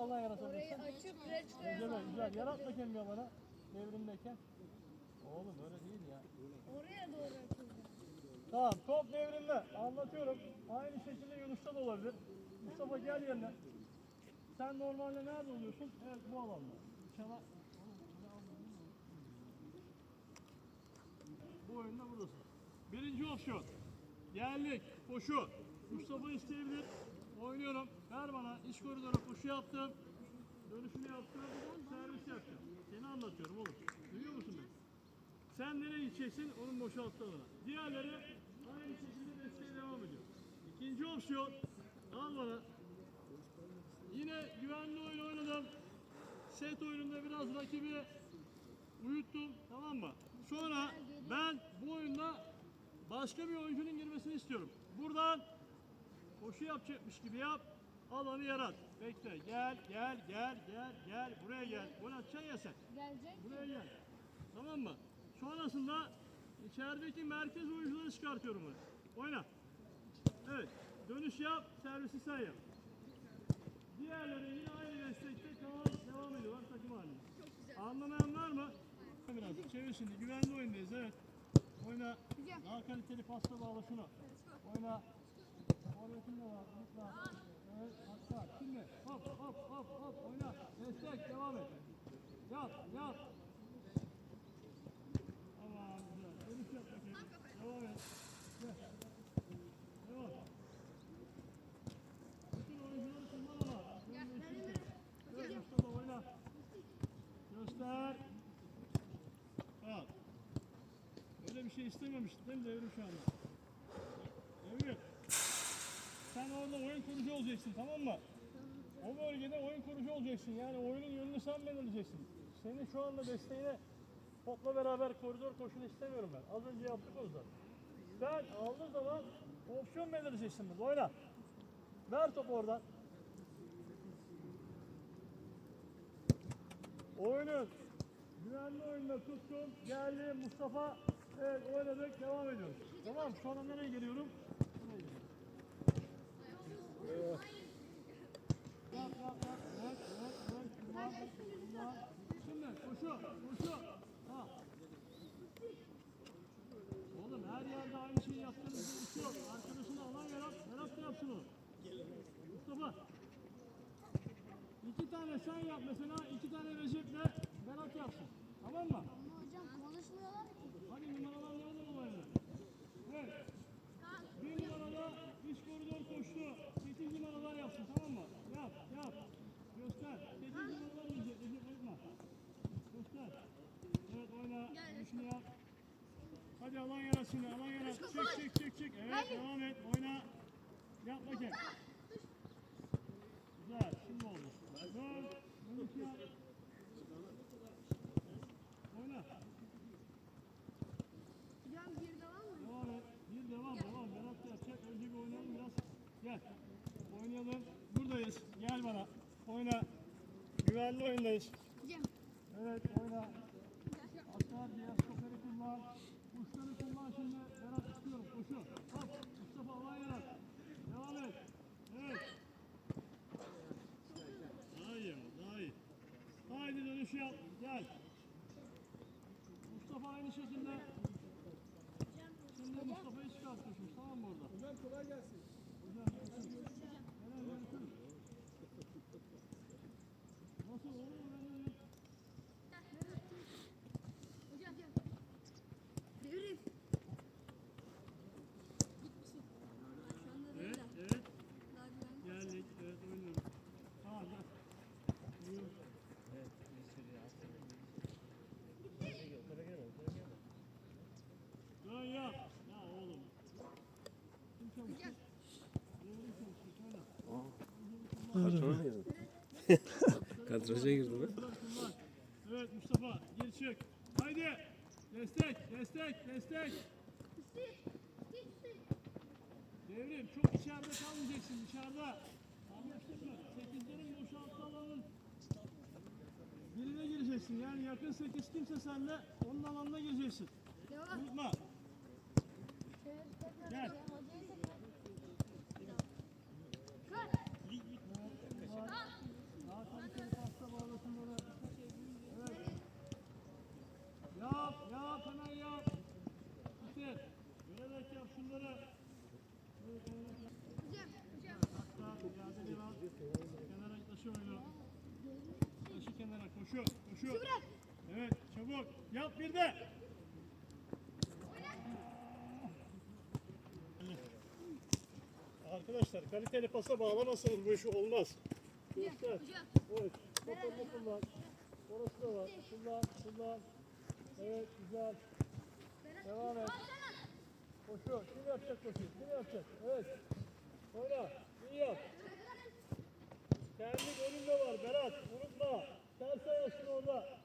Orayı yaratabilirsin. açıp reçle Güzel, güzel. Yarat bakayım bir alana. Devrimdeyken. Oğlum öyle değil ya. oraya doğru açıldı. Tamam top devrimde. Anlatıyorum. Aynı şekilde Yunus'ta da olabilir. Mustafa gel yerine. Sen normalde nerede oluyorsun? Evet bu alanda. Çana... Bu oyunda buradasın. Birinci opsiyon. Geldik. Koşu. Mustafa isteyebilir. Oynuyorum. Ver bana. İç koridora koşu yaptım. Dönüşünü yaptım. Servis yaptım. Seni anlatıyorum oğlum. Duyuyor musun beni? Sen nereye gideceksin? Onun boşalttığı alana. Diğerleri aynı şekilde desteğe devam ediyor. İkinci opsiyon. Al bana. Yine güvenli oyun oynadım. Set oyununda biraz rakibi uyuttum. Tamam mı? Sonra ben bu oyunda başka bir oyuncunun girmesini istiyorum. Buradan koşu yapacakmış gibi yap. Alanı yarat. Bekle. Gel, gel, gel, gel, gel. Buraya gel. Gol atacaksın ya sen. Gelecek. Buraya gel. Tamam mı? Sonrasında içerideki merkez oyuncuları çıkartıyorum ben. Oyna. Evet. Dönüş yap. Servisi sen yap. Diğerleri yine aynı destekte tamam devam ediyorlar takım halinde. Anlamayan var mı? Biraz çevir şimdi. Güvenli oyundayız evet. Oyna. Daha kaliteli pasta bağla şunu. Oyna. Forvetin de var. Unutma. Evet. Hatta. Şimdi. Hop hop hop hop. Oyna. Destek. Devam et. Yap. Yap. Tamam. Güzel. Dönüş yap bakayım. Devam et. Gel. Devam. Bütün oyuncuları kullan ama. Evet Mustafa oyna. Göster. Al. Öyle bir şey istememiştin değil mi Devrim şu anda? Devrim. Sen orada oyun kurucu olacaksın tamam mı? O bölgede oyun kurucu olacaksın. Yani oyunun yönünü sen belirleyeceksin. Senin şu anda desteğine topla beraber koridor koşunu istemiyorum ben. Az önce yaptık o yüzden. Sen aldığın zaman opsiyon belirleyeceksin burada. Oyna. Ver topu oradan. Oyunun güvenli oyunda tuttum. Geldi Mustafa. Evet oynadık. Devam ediyoruz. Tamam sonra nereye geliyorum? Buraya geliyorum. Yap yap yap. Evet evet evet. Kullan. Kullan. Şimdi koşu. Koşu. Ha. Oğlum her yerde aynı şeyi yaptığınız bir iş yok. Arkadaşına alan yarat. Yarat da onu. Mustafa. İki tane sen yap mesela, iki tane Recep'le Berat yapsın. Tamam mı? Ama hocam konuşmuyorlar ki. Hadi numaralar nerede olaylar? Evet. Bir numarada iç koridor koştu. Sekiz numaralar yapsın tamam mı? Yap, yap. Göster. Sekiz numaralar Recep, Recep unutma. Göster. Evet oyna. Düşünü yap. Hadi alan yarat şimdi, alan yarat. Çık, çık, çık, çık. Evet, devam et. Oyna. Yap bakayım. Güzel, şimdi oldu. Dön, dönüş yap. Oyna. Hocam bir devam mı? Devam et. Bir devam, devam. Berat da yapacak. Önce bir oynayalım biraz. Gel. Oynayalım. Buradayız. Gel bana. Oyna. Güvenli oyundayız. Evet, oyna. Atlar, diğer stoperi kullan. Haydi dönüş yap. Gel. Mustafa aynı şekilde. Şimdi Mustafa'yı çıkartıyorsunuz. Tamam mı orada? Hocam kolay gelsin. Hocam görüşürüz. Nasıl olur mu? Ben öyle- Hocam. Devrim. Evet, evet. Geldik, evet oynuyoruz. Tamam gel. Buyur. Dön yap. Ya oğlum. Kim çalıştı? Devrim çalıştı. Söyle. Kadraja girdi mi? Kullan, kullan. Evet Mustafa gir çık. Haydi. Destek, destek, destek. Devrim çok içeride kalmayacaksın dışarıda. Anlaştık mı? Sekizlerin boşaltı alanın birine gireceksin. Yani yakın sekiz kimse sende onun alanına gireceksin. Devam. Unutma. Gel. Hocayı tekrar. Daha yok bir de. Arkadaşlar kaliteli pasa bağlamazsanız bu iş olmaz. Göster. Evet. Topuğunu kullan. Orası da var. Kullan. Kullan. Evet güzel. Devam et. Koşu. Kim yapacak koşu? Kim yapacak? Evet. Oyna. İyi yap. Kendi golün de var Berat. Unutma. Ters ayaksın orada.